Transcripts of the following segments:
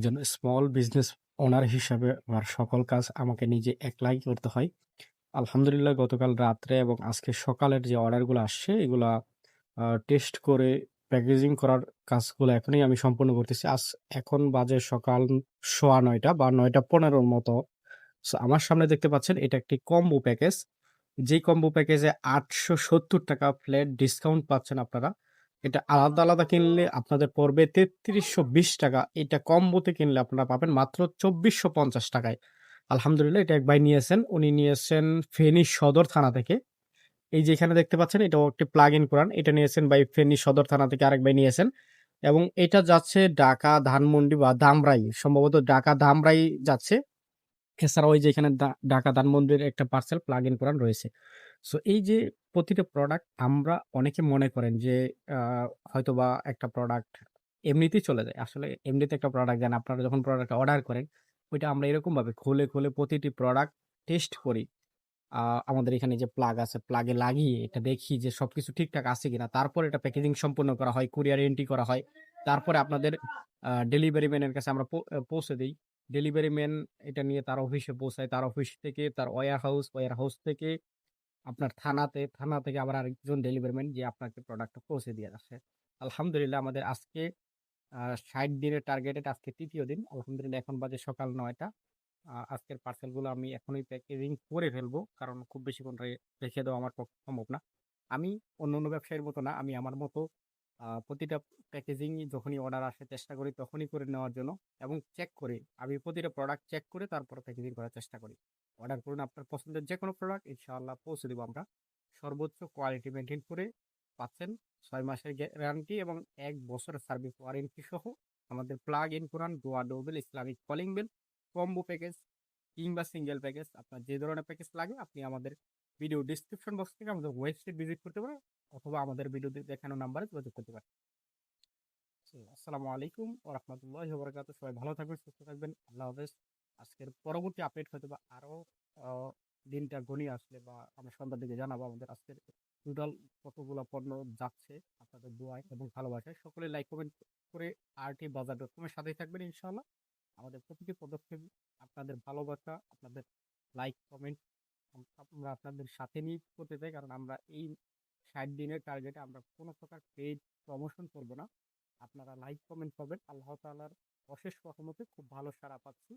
একজন small business owner হিসাবে আমার সকল কাজ আমাকে নিজে একলাই করতে হয়। আলহামদুলিল্লাহ, গতকাল রাত্রে এবং আজকে সকালের যে অর্ডারগুলো আসছে, এগুলা টেস্ট করে প্যাকেজিং করার কাজগুলো এখনই আমি সম্পূর্ণ করতেছি। আজ এখন বাজে সকাল ৯:৩০ বা নয়টা পনেরোর মতো। সো আমার সামনে দেখতে পাচ্ছেন, এটা একটি কম্বো প্যাকেজ। যেই কম্বো প্যাকেজে ৳৮৭০ ফ্ল্যাট ডিসকাউন্ট পাচ্ছেন আপনারা। এটা আলাদা, আলাদা কিনলে আপনাদের পড়বে ৳৩৩২০ এটা কম্বোতে কিনলে আপনারা পাবেন মাত্র চব্বিশশো পঞ্চাশ টাকায় আলহামদুলিল্লাহ এটা এক ভাই নিয়েছেন। উনি নিয়েছেন ফেনী সদর থানা থেকে। এই যে এখানে দেখতে পাচ্ছেন এটাও একটি প্লাগ ইন কোরান। এটা নিয়েছেন ভাই ফেনী সদর থানা থেকে আরেক ভাই নিয়েছেন। এবং এটা যাচ্ছে ঢাকা, ধানমন্ডি বা দামরাই সম্ভবত ঢাকা দামরাই যাচ্ছে। এছাড়াও ওই যে এখানে ঢাকা ধানমন্ডির একটা পার্সেল প্লাগ ইন কোরান রয়েছে। সো এই যে প্রতিটা প্রোডাক্ট আমরা অনেকে মনে করেন যে আ হয়তোবা একটা প্রোডাক্ট এমনিতেই চলে যায়। আসলে এমনিতে একটা প্রোডাক্ট দেন আপনারা যখন প্রোডাক্টটা অর্ডার করেন, ওইটা আমরা এরকমভাবে খুলে, খুলে প্রতিটি প্রোডাক্ট টেস্ট করি। আমাদের এখানে যে প্লাগ আছে, প্লাগে লাগিয়ে এটা দেখি যে সব কিছু ঠিকঠাক আছে কিনা। তারপর এটা প্যাকেজিং সম্পূর্ণ করা হয়, কুরিয়ার এন্ট্রি করা হয়। তারপরে আপনাদের ডেলিভারি ম্যানের কাছে আমরা পৌঁছে দিই ডেলিভারি ম্যান এটা নিয়ে তার অফিসে পৌঁছায়। তার অফিস থেকে তার ওয়্যার হাউস, ওয়্যার হাউস থেকে আপনার থানাতে, থানা থেকে আবার আরেকজন ডেলিভারি ম্যান যে আপনাকে প্রোডাক্টটা পৌঁছে দিয়ে আসে। আলহামদুলিল্লাহ আমাদের আজকে ষাট ৬০ দিনের টার্গেটেড আজকে তৃতীয় দিন। আলহামদুলিল্লাহ এখন বাজে সকাল নয়টা আজকের পার্সেলগুলো আমি এখনই প্যাকেজিং করে ফেলব। কারণ খুব বেশিক্ষণ রেখে দেওয়া আমার পক্ষে সম্ভব না। আমি অন্য অন্য ব্যবসায়ীর মতো না। আমি আমার মতো প্রতিটা প্যাকেজিংই যখনই অর্ডার আসে চেষ্টা করি তখনই করে নেওয়ার জন্য এবং চেক করি। আমি প্রতিটা প্রোডাক্ট চেক করে তারপর প্যাকেজিং করার চেষ্টা করি। অর্ডার করুন আপনার পছন্দের যেকোনো প্রোডাক্ট ইনশাআল্লাহ পৌঁছে দিব আমরা। সর্বোচ্চ কোয়ালিটি মেইনটেইন করে পাচ্ছেন ৬ মাসের গ্যারান্টি এবং ১ বছরের সার্ভিস ওয়ারেন্টি সহ আমাদের প্লাগ ইন কোরান, ডোয়া Doval, Islamic calling bell, combo package কিংবা সিঙ্গেল প্যাকেজ আপনার যে ধরনের প্যাকেজ লাগে আপনি আমাদের ভিডিও ডেসক্রিপশন বক্স থেকে আমাদের ওয়েবসাইট ভিজিট করতে পারেন অথবা আমাদের ভিডিওতে দেখানো নাম্বারে যোগাযোগ করতে পারেন। আসসালামু আলাইকুম ওয়া রাহমাতুল্লাহি ওয়া সবাই ভালো থাকবেন, সুস্থ থাকবেন। আল্লাহ হাফেজ। আজকের পরবর্তী আপডেট হয়তোবা আরও আ দিনটা ঘনিয়ে আসলে বা আমরা সন্ধ্যার দিকে জানাব আমাদের আজকের টোটাল কতগুলা পণ্য যাচ্ছে আপনাদের দোয়ায় এবং ভালোবাসায়। সকলে লাইক কমেন্ট করে আরটি বাজার ডট কম এর সাথেই থাকবেন ইনশাআল্লাহ। আমাদের প্রতিটি পদক্ষেপ আপনাদের ভালোবাসা, আপনাদের লাইক কমেন্ট আমরা আপনাদের সাথে নিয়ে করতে চাই। কারণ আমরা এই ৬০ দিনের টার্গেটে আমরা কোনো প্রকার পেইড প্রমোশন করব না। আপনারা লাইক কমেন্ট পাবেন আল্লাহ তাআলার অশেষ রহমতে খুব ভালো সাড়া পাচ্ছি।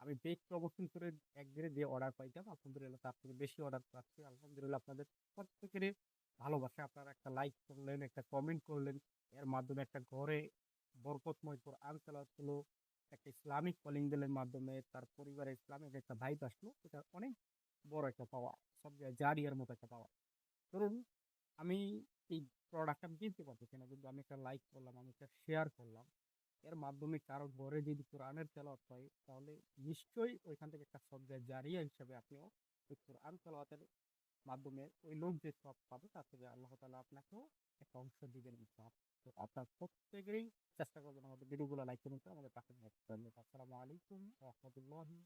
আমি পেইড প্রমোশন করে একদিনে যে অর্ডার পাইতাম আলহামদুলিল্লাহ তার থেকে বেশি অর্ডার পাচ্ছি। আলহামদুলিল্লাহ আপনাদের প্রত্যেকেরই ভালোবাসা। আপনারা একটা লাইক করলেন, একটা কমেন্ট করলেন। এর মাধ্যমে একটা ঘরে বরকতময় কোরআন তেলাওয়াত হলো। একটা ইসলামিক কলিং বেলের মাধ্যমে তার পরিবারে ইসলামিক একটা ভাইব আসলো। এটা অনেক বড় একটা পাওয়া। সবজায়গায় জারিয়ার মতো একটা পাওয়া। ধরুন আমি এই প্রোডাক্ট আমি কিনতে পারতেছি না। কিন্তু আমি একটা লাইক করলাম, আমি একটা শেয়ার করলাম। এর মাধ্যমে কারও ঘরে যদি কোরআনের তেলাওয়াত হয়, তাহলে নিশ্চয়ই ওইখান থেকে একটা সবজায় জারিয়া হিসাবে আপনিও ওই কোরআন তেলাওয়াতের মাধ্যমে ওই লোক যে সব পাবে, তার থেকে আল্লাহ তালা আপনাকেও একটা অংশ দিবেন। তো আপনার প্রত্যেকেরই চেষ্টা করবেন আমাদের ভিডিওগুলো লাইক কমেন্ট করে আমাদের পাশে। আসসালামু আলাইকুম রাহমাতুল্লাহি